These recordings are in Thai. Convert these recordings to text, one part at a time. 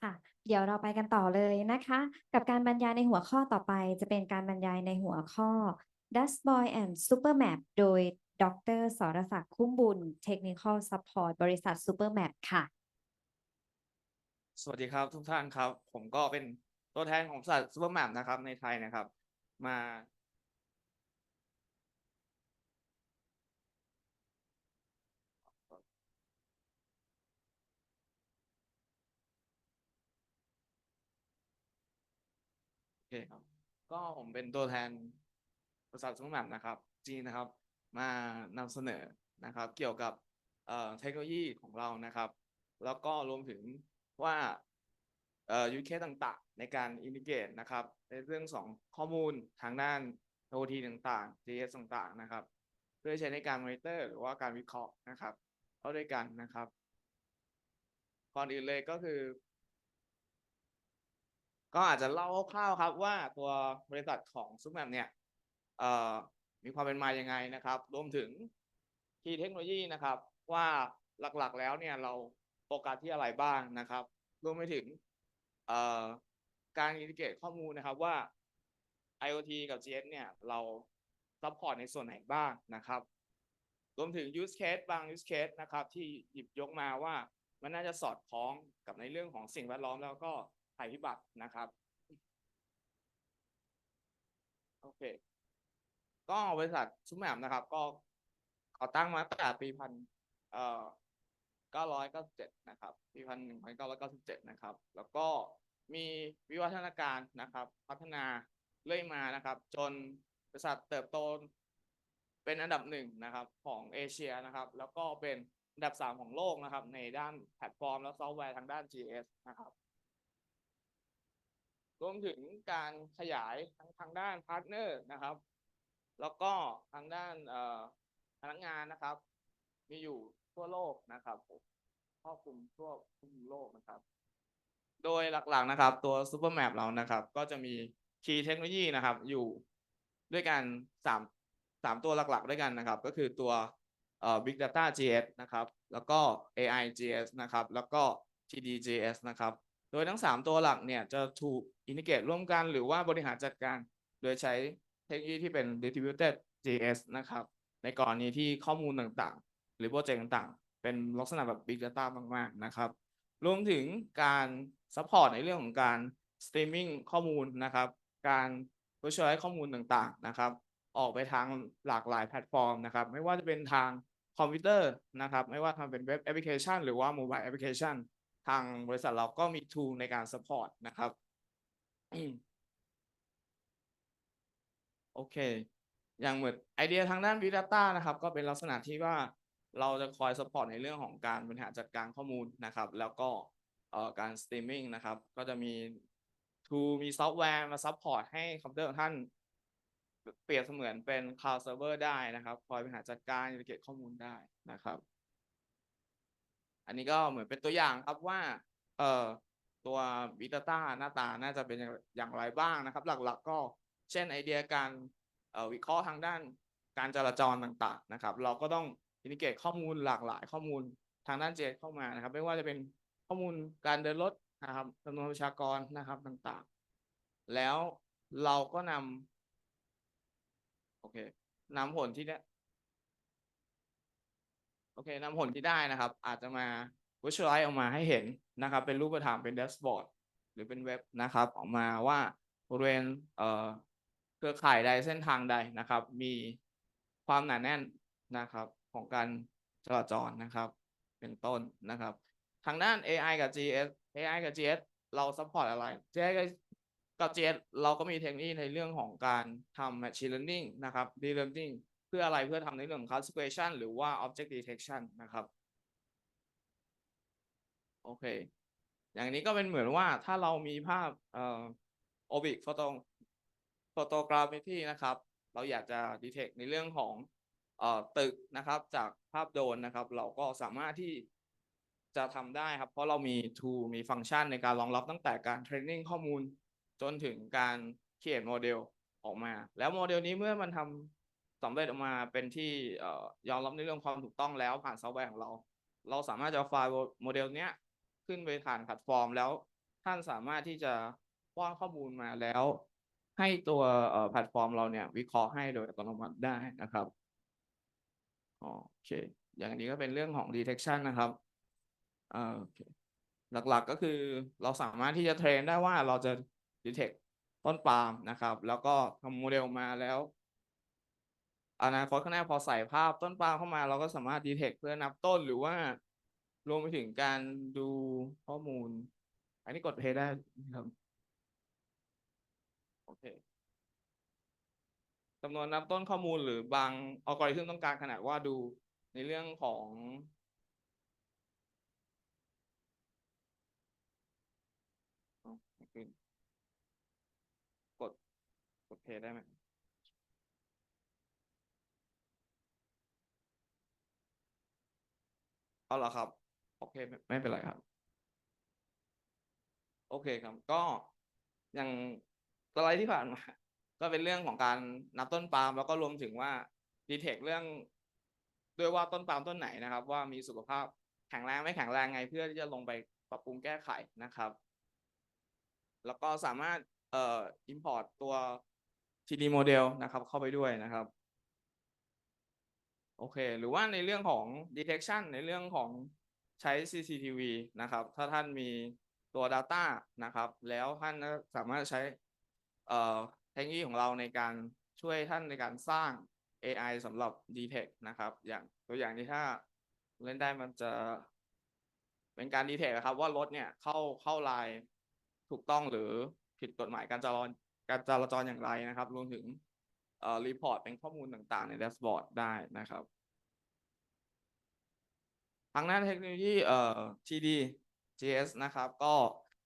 ค่ะ เดี๋ยวเราไปกันต่อเลยนะคะ กับการบรรยายในหัวข้อต่อไป จะเป็นการบรรยายในหัวข้อ Dashboard and Supermap โดยดรสรศักดิ์คุ้มบุญ Technical Support บริษัท Supermap ค่ะ สวัสดีครับทุกท่านครับ ผมก็เป็นตัวแทนของบริษัทซูเปอร์แมปนะครับในไทยนะครับ มา อเคครับ ก็ผมเป็นตัวแทนบริษัทซูเปอร์แมปนะครับจีนนะครับ มานำเสนอนะครับ เกี่ยวกับเอ่อเทคโนโลยีของเรานะครับ แล้วก็รวมถึงว่าเอ่อยูเคต่างๆ ในการอินทิเกตนะครับ ในเรื่องของข้อมูลทางด้าน OT ต่างๆ JS ต่างๆนะครับ เพื่อใช้ในการมอนิเตอร์หรือว่าการวิเคราะห์นะครับ เข้าด้วยกันนะครับก่อนอื่นเลยก็คือ ก็อาจจะเล่าคร่าวๆครับว่าตัวบริษัทของซุปแมปเนี่ยมีความเป็นมายังไงนะครับ รวมถึงที่เทคโนโลยีนะครับ ว่าหลักๆแล้วเนี่ยเราโฟกัสที่อะไรบ้างนะครับ รวมไปถึงการอินทิเกรตข้อมูลนะครับว่า IoT กับ GS เนี่ยเราซัพพอร์ตในส่วนไหนบ้างนะครับ รวมถึง use case บาง use case นะครับ ที่หยิบยกมาว่ามันน่าจะสอดคล้องกับในเรื่องของสิ่งแวดล้อมแล้วก็ ภัยพิบัตินะครับโอเค ก็บริษัทซุปแมปนะครับ ก็ก่อตั้งมาตั้งแต่ปีพันเอ่อเก้าร้อยเก้าสิบเจ็ดนะครับ ปีพันหนึ่งพันเก้าร้อยเก้าสิบเจ็ดนะครับ แล้วก็มีวิวัฒนาการนะครับ พัฒนาเรื่อยมานะครับ จนบริษัทเติบโตเป็นอันดับหนึ่งนะครับของเอเชียนะครับ แล้วก็เป็นอันดับสามของโลกนะครับ ในด้านแพลตฟอร์ม และซอฟต์แวร์ทางด้าน GS นะครับ รวมถึงการขยายทั้งทางด้านพาร์ทเนอร์นะครับ แล้วก็ทางด้านพนักงานนะครับ มีอยู่ทั่วโลกนะครับครอบคลุมทั่วทุกโลกนะครับ โดยหลักๆนะครับ ตัว Super Map เรานะครับ ก็จะมี Key เทคโนโลยีนะครับ อยู่ด้วยกันสามสามตัวหลักๆ ด้วยกันนะครับ ก็คือตัวเอ่อ Big Data GS นะครับ แล้วก็ AI GS นะครับ แล้วก็ TD GS นะครับ ดยทั้ง 3 ตัวหลักเนี่ยจะถูกอินทิเกรตร่วมกันหรือว่าบริหารจัดการ โดยใช้เทคโนโลยีที่เป็น distributed JS นะครับ ในกรณีที่ข้อมูลต่างๆ หรือโปรเจกต์ต่างๆ เป็นลักษณะแบบ Big Data มากๆ นะครับ รวมถึงการ support ในเรื่องของการ streaming ข้อมูลนะครับ การ visualize ข้อมูลต่างๆ นะครับ ออกไปทางหลากหลายแพลตฟอร์มนะครับ ไม่ว่าจะเป็นทางคอมพิวเตอร์นะครับ ไม่ว่าทำเป็นเว็บแอปพลิเคชันหรือว่า mobile application ทางบริษัทเราก็มี tool ในการ support นะครับโอเค อย่างเหมือนไอเดียทางด้าน Big Data นะครับ ก็เป็นลักษณะที่ว่าเราจะคอย support ในเรื่องของการบริหารจัดการข้อมูลนะครับ แล้วก็เอ่อการ streaming นะครับ ก็จะมี tool มีซอฟต์แวร์มา support ให้คอมพิวเตอร์ของท่านเปรียบเสมือนเป็น cloud server ได้นะครับ คอยบริหารจัดการอินทิเกรตข้อมูลได้นะครับ อันนี้ก็เหมือนเป็นตัวอย่างครับว่า เอ่อตัว Big Data หน้าตาน่าจะเป็นอย่างไรบ้างนะครับ หลักๆก็เช่นไอเดียการวิเคราะห์ทางด้านการจราจรต่างๆนะครับ เราก็ต้องอินทิเกตข้อมูลหลากหลายข้อมูลทางด้าน JS เข้ามานะครับ ไม่ว่าจะเป็นข้อมูลการเดินรถนะครับจำนวนประชากรนะครับต่างๆ แล้วเราก็นำโอเคนำผลที่ได้ โอเคนำผลที่ได้นะครับ อาจจะมา visualize ออกมาให้เห็นนะครับ เป็นรูปธรรมเป็นแดชบอร์ดหรือเป็นเว็บนะครับ ออกมาว่าบริเวณเอ่อเครือข่ายใดเส้นทางใดนะครับ มีความหนาแน่นนะครับ ของการจราจรนะครับ เป็นต้นนะครับ ทางด้าน AI กับ GS AI กับ GS เรา support อะไร GS กับ GS เราก็มีเทคโนโลยีในเรื่องของการทำ machine learning นะครับ deep learning เพื่ออะไรเพื่อทำในเรื่องของ classification หรือว่า object detection นะครับโอเค อย่างนี้ก็เป็นเหมือนว่าถ้าเรามีภาพเอ่อ oblique photo photogrammetry นะครับ เราอยากจะ detect ในเรื่องของเอ่อตึกนะครับ จากภาพโดรนนะครับ เราก็สามารถที่จะทำได้ครับ เพราะเรามี tool มีฟังก์ชันในการรองรับตั้งแต่การ training ข้อมูลจนถึงการเขียนโมเดลออกมา แล้วโมเดลนี้เมื่อมันทำ สำเร็จออกมาเป็นที่ยอมรับในเรื่องความถูกต้องแล้วผ่านซอฟต์แวร์ของเรา เราสามารถจะเอาไฟล์โมเดลเนี้ยขึ้นไปผ่านแพลตฟอร์มแล้วท่านสามารถที่จะป้อนข้อมูลมาแล้ว ให้ตัวแพลตฟอร์มเราเนี่ย วิเคราะห์ให้โดยอัตโนมัติได้นะครับโอเค อย่างนี้ก็เป็นเรื่องของ detection นะครับอ่าโอเคหลักๆก็คือเราสามารถที่จะเทรนได้ว่าเราจะ detect ต้นปาล์มนะครับ แล้วก็ทำโมเดลมาแล้ว อนาคตข้างหน้าพอใส่ภาพต้นปาล์มเข้ามา เราก็สามารถ detect เพื่อนับต้นหรือว่า รวมไปถึงการดูข้อมูล อันนี้กดเพย์ได้ครับโอเคจำนวนนับต้นข้อมูลหรือบางอัลกอริทึมต้องการขนาดว่าดูในเรื่องของกดกดเพย์ได้ไหม เอาเหรอครับ โอเคไม่ไม่เป็นไรครับ โอเคครับ ก็อย่างสไลด์ที่ผ่านมาก็เป็นเรื่องของการนับต้นปาล์มแล้วก็รวมถึงว่าดีเทคเรื่อง ด้วยว่าต้นปาล์มต้นไหนนะครับ ว่ามีสุขภาพแข็งแรงไม่แข็งแรงไง เพื่อที่จะลงไปปรับปรุงแก้ไขนะครับ แล้วก็สามารถเอ่อ import ตัว 3D model นะครับ เข้าไปด้วยนะครับ โอเค หรือว่าในเรื่องของ detection ในเรื่องของใช้ CCTV นะครับ ถ้าท่านมีตัว data นะครับ แล้วท่านสามารถใช้เทคโนโลยีของเราในการช่วยท่านในการสร้าง AI สำหรับ detect นะครับ อย่างตัวอย่างที่ถ้าเล่นได้มันจะเป็นการ detect นะครับว่ารถเนี่ยเข้าเข้าลายถูกต้องหรือผิดกฎหมายการจราจรการจราจรอย่างไรนะครับ รวมถึง รีพอร์ตเป็นข้อมูลต่างๆ ในแดชบอร์ดได้นะครับ ทางด้านเทคโนโลยีเอ่อ TD GS นะครับ ก็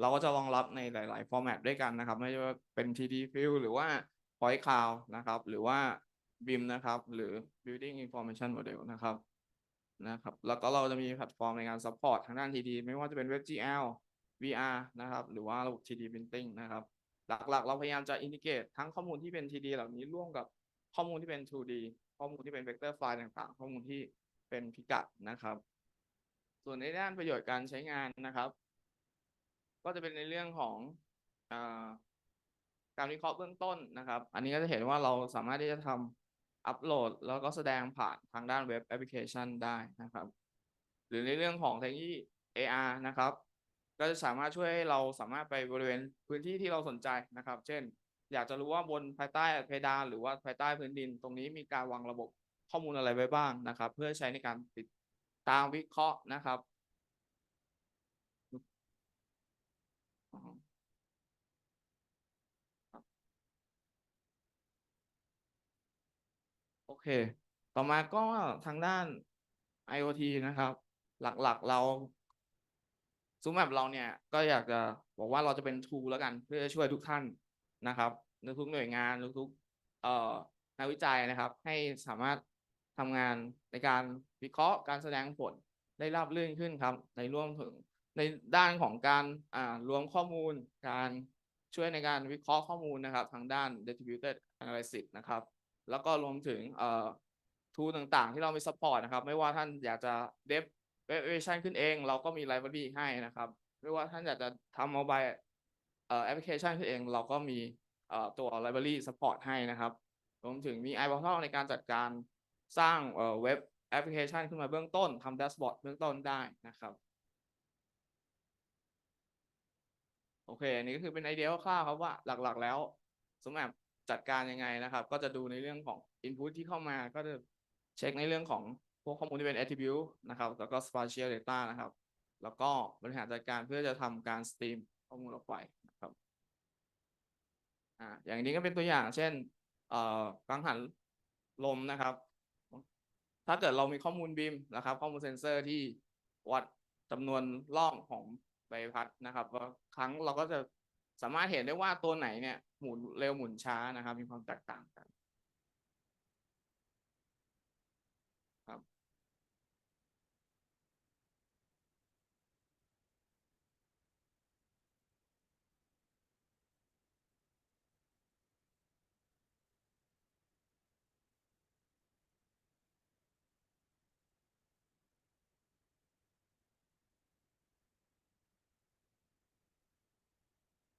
เราก็จะรองรับในหลาย ๆ ฟอร์แมตด้วยกันนะครับ ไม่ว่าเป็น TD Field หรือว่า Point Cloud นะครับ หรือว่า BIM นะครับ หรือ Building Information Model นะครับนะครับ แล้วก็เราจะมีแพลตฟอร์มในการ support ทางด้าน TD ไม่ว่าจะเป็น WebGL VR นะครับ หรือว่าระบบ 3D Printing นะครับ หลักๆ เราพยายามจะ integrate ทั้งข้อมูลที่เป็น 3D เหล่านี้ร่วมกับข้อมูลที่เป็น 2D ข้อมูลที่เป็น vector file ต่างๆ ข้อมูลที่เป็นพิกัดนะครับ ส่วนในด้านประโยชน์การใช้งานนะครับ ก็จะเป็นในเรื่องของอการวิเคราะห์เบื้องต้นนะครับ อันนี้ก็จะเห็นว่าเราสามารถที่จะทำอัปโหลด แล้วก็แสดงผ่านทางด้านเว็บแอปพลิเคชันได้นะครับ หรือในเรื่องของเทคโนโลยี AR นะครับ ก็จะสามารถช่วยให้เราสามารถไปบริเวณพื้นที่ที่เราสนใจนะครับ เช่น อยากจะรู้ว่าบนภายใต้เพดานหรือว่าภายใต้พื้นดิน ตรงนี้มีการวางระบบข้อมูลอะไรไว้บ้างนะครับ เพื่อใช้ในการติดตามวิเคราะห์นะครับโอเค ต่อมาก็ทางด้าน IoT นะครับ หลักๆเรา ซูมแมปเราเนี่ยก็อยากจะบอกว่าเราจะเป็น tool แล้วกัน เพื่อช่วยทุกท่านนะครับในทุกหน่วยงานทุกๆเอ่อนักวิจัยนะครับ ให้สามารถทำงานในการวิเคราะห์การแสดงผลได้ราบรื่นขึ้นครับ ในร่วมถึงในด้านของการอ่ารวมข้อมูล การช่วยในการวิเคราะห์ข้อมูลนะครับ ทางด้าน distributed analysis นะครับ แล้วก็รวมถึงเอ่อ tool ต่างๆ ที่เรามี support นะครับ ไม่ว่าท่านอยากจะ dev web application ขึ้นเอง เราก็มี library ให้นะครับ ไม่ว่าท่านอยากจะทำ mobile เอ่อ application ขึ้นเอง เราก็มีเอ่อตัว library support ให้นะครับ รวมถึงมี iPortal ในการจัดการสร้างเอ่อเว็บแอปพลิเคชันขึ้นมาเบื้องต้นทำแดชบอร์ดเบื้องต้นได้นะครับโอเค อันนี้ก็คือเป็นไอเดียคร่าวๆครับว่าหลักๆ แล้วสมมติจัดการยังไงนะครับ ก็จะดูในเรื่องของ input ที่เข้ามาก็จะเช็คในเรื่องของ วกข้อมูลที่เป็น attribute นะครับ แล้วก็ spatial data นะครับ แล้วก็บริหารจัดการเพื่อจะทำการสตรีมข้อมูลออกไปนะครับอ่าอย่างนี้ก็เป็นตัวอย่าง เช่นเอ่อกังหันลมนะครับ ถ้าเกิดเรามีข้อมูลบิมนะครับ ข้อมูลเซนเซอร์ที่วัดจำนวนร่องของใบพัดนะครับครั้งเราก็จะสามารถเห็นได้ว่าตัวไหนเนี่ยหมุนเร็วหมุนช้านะครับ มีความแตกต่างกัน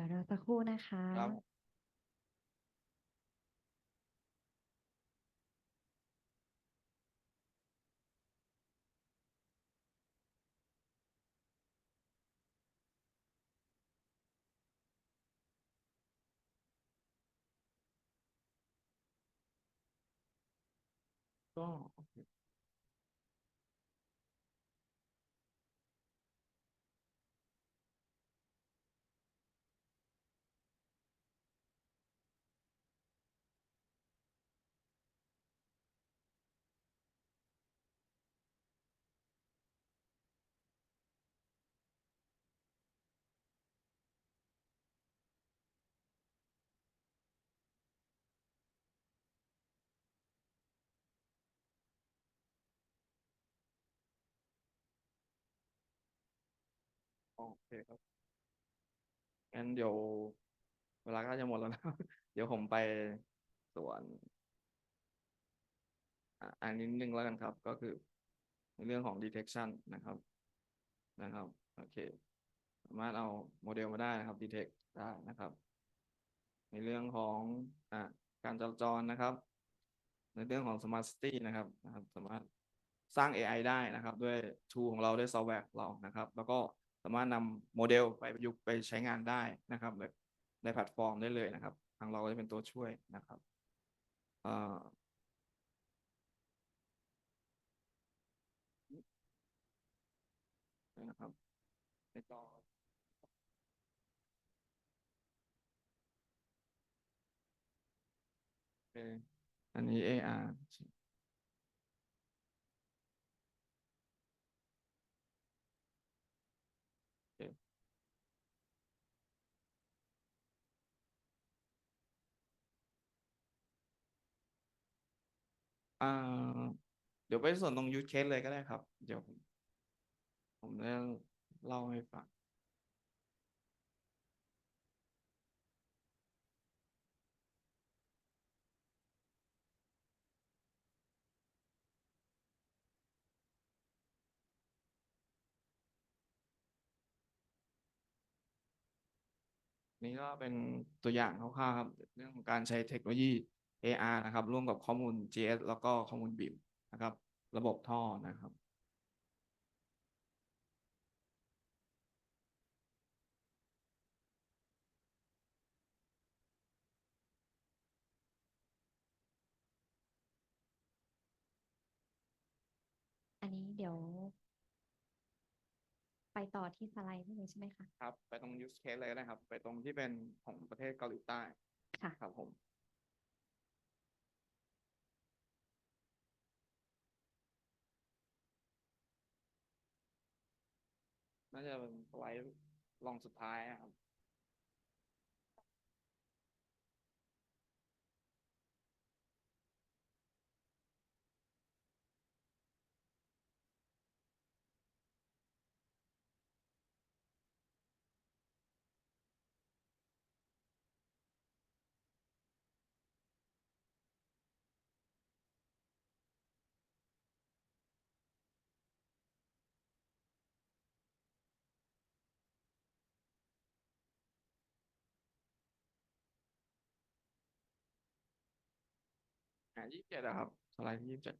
ดี๋ยวราสักครู่นะคะ ครับ ก็ โอเคครับงั้นเดี๋ยวเวลาก็จะหมดแล้วนะ เดี๋ยวผมไปส่วนอันนี้นิดนึงแล้วกันครับ ก็คือในเรื่องของ detection นะครับ นะครับ โอเค สามารถเอาโมเดลมาได้นะครับ detect ได้นะครับ ในเรื่องของอะการจราจรนะครับ ในเรื่องของ smart city นะครับนะครับ สามารถสร้าง AI ได้นะครับ ด้วย tool ของเราด้วยซอฟต์แวร์ของเรานะครับ แล้วก็ สามารถนำโมเดลไปประยุกต์ไปใช้งานได้นะครับในในแพลตฟอร์มได้เลยนะครับ ทางเราก็จะเป็นตัวช่วยนะครับอ่อนะครับในจอโอเคอันนี้ AR อ่าเดี๋ยวไปส่วนตรง use case เลยก็ได้ครับ เดี๋ยวผมผมจะเล่าให้ฟังนี่ก็เป็นตัวอย่างคร่าวๆครับ เรื่องของการใช้เทคโนโลยี AR นะครับ ร่วมกับข้อมูล GS แล้วก็ข้อมูล BIM นะครับ ระบบท่อนะครับอันนี้เดี๋ยว ไปต่อที่สไลด์นี่เลยใช่ไหมคะ ครับ ไปตรง use case เลยก็ได้ครับ ไปตรงที่เป็นของประเทศเกาหลีใต้ ค่ะ ครับผม น่าจะเป็นไลด์ลองสุดท้ายนะครับ อ่ายี่สิบเจ็ดอะครับ สไลด์ที่ยี่สิบเจ็ด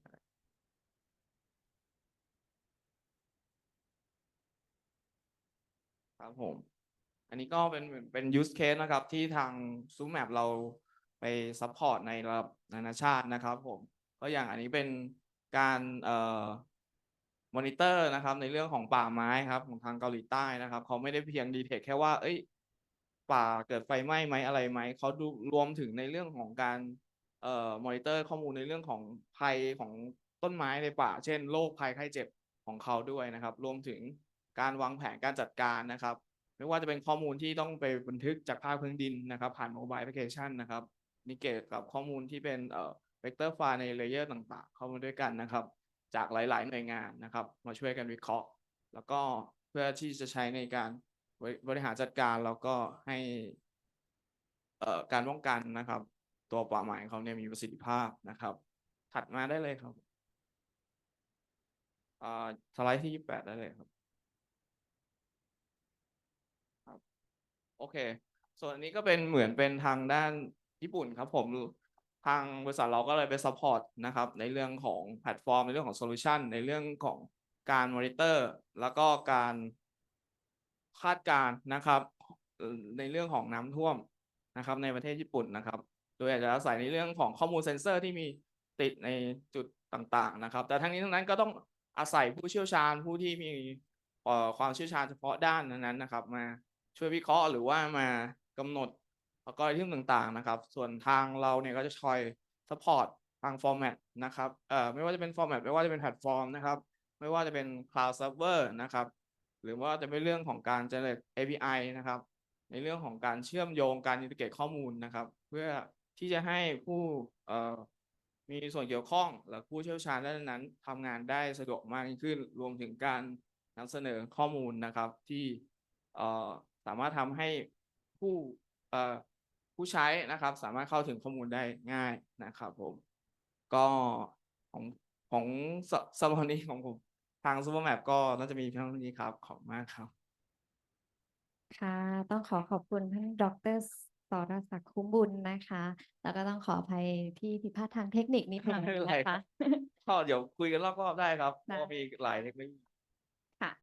ครับผม อันนี้ก็เป็นเป็น use case นะครับ ที่ทาง Zoom Map เราไป support ในระดับนานาชาตินะครับผม ก็อย่างอันนี้เป็นการเอ่อมอนิเตอร์นะครับ ในเรื่องของป่าไม้ครับของทางเกาหลีใต้นะครับ เขาไม่ได้เพียงดีเทคแค่ว่า เอ้ย ป่าเกิดไฟไหม้ไหมอะไรไหม เขาดูรวมถึงในเรื่องของการ เอ่อมอนิเตอร์ข้อมูลในเรื่องของภัยของต้นไม้ในป่า เช่นโรคภัยไข้เจ็บของเขาด้วยนะครับ รวมถึงการวางแผนการจัดการนะครับ ไม่ว่าจะเป็นข้อมูลที่ต้องไปบันทึกจากภาคพื้นดินนะครับ ผ่านโมบายแอปพลิเคชันนะครับนี่เกี่ยวกับข้อมูลที่เป็นเอ่อเวกเตอร์ไฟล์ในเลเยอร์ต่างๆ เข้ามาด้วยกันนะครับ จากหลาย ๆ หน่วยงานนะครับ มาช่วยกันวิเคราะห์ แล้วก็เพื่อที่จะใช้ในการบริหารจัดการแล้วก็ให้การป้องกันนะครับ ตัวป่าไม้ของเขาเนี่ยมีประสิทธิภาพนะครับ ถัดมาได้เลยครับอ่าสไลด์ที่ยี่แปดได้เลยครับครับโอเค ส่วนอันนี้ก็เป็นเหมือนเป็นทางด้านญี่ปุ่นครับผมทางบริษัทเราก็เลยไปซัพพอร์ตนะครับ ในเรื่องของแพลตฟอร์ม ในเรื่องของโซลูชันในเรื่องของการมอนิเตอร์ แล้วก็การคาดการณ์นะครับ ในเรื่องของน้ำท่วมนะครับ ในประเทศญี่ปุ่นนะครับ โดยอาจจะอาศัยในเรื่องของข้อมูลเซ็นเซอร์ที่มีติดในจุดต่างๆนะครับ แต่ทั้งนี้ทั้งนั้นก็ต้องอาศัยผู้เชี่ยวชาญผู้ที่มีความเชี่ยวชาญเฉพาะด้านนั้นๆนะครับ มาช่วยวิเคราะห์หรือว่ามากำหนดอัลกอริทึมต่างๆนะครับ ส่วนทางเราเนี่ยก็จะคอย support ทาง format นะครับเอ่อไม่ว่าจะเป็น format ไม่ว่าจะเป็นแพลตฟอร์มนะครับ ไม่ว่าจะเป็น cloud server นะครับ หรือว่าจะเป็นเรื่องของการ generate API นะครับ ในเรื่องของการเชื่อมโยงการอินทิเกรตข้อมูลนะครับ เพื่อ ที่จะให้ผู้มีส่วนเกี่ยวข้องและผู้เชี่ยวชาญด้านนั้นทำงานได้สะดวกมากยิ่งขึ้น รวมถึงการนำเสนอข้อมูลนะครับ ที่สามารถทำให้ผู้ผู้ใช้นะครับ สามารถเข้าถึงข้อมูลได้ง่ายนะครับผมก็ของของสสำหรับวันนี้ของผมทาง Supermap ก็น่าจะมีเพียงเท่านี้ครับ ขอบคุณมากครับ ค่ะ ต้องขอขอบคุณท่านดร สรศักดิ์คุ้มบุญนะคะ แล้วก็ต้องขออภัยที่ผิดพลาดทางเทคนิคนิดหนึ่งไม่เป็นไรนะคะบก็เดี๋ยวคุยกันรอบๆได้ครับพได้ราะมีหลายเทคนิค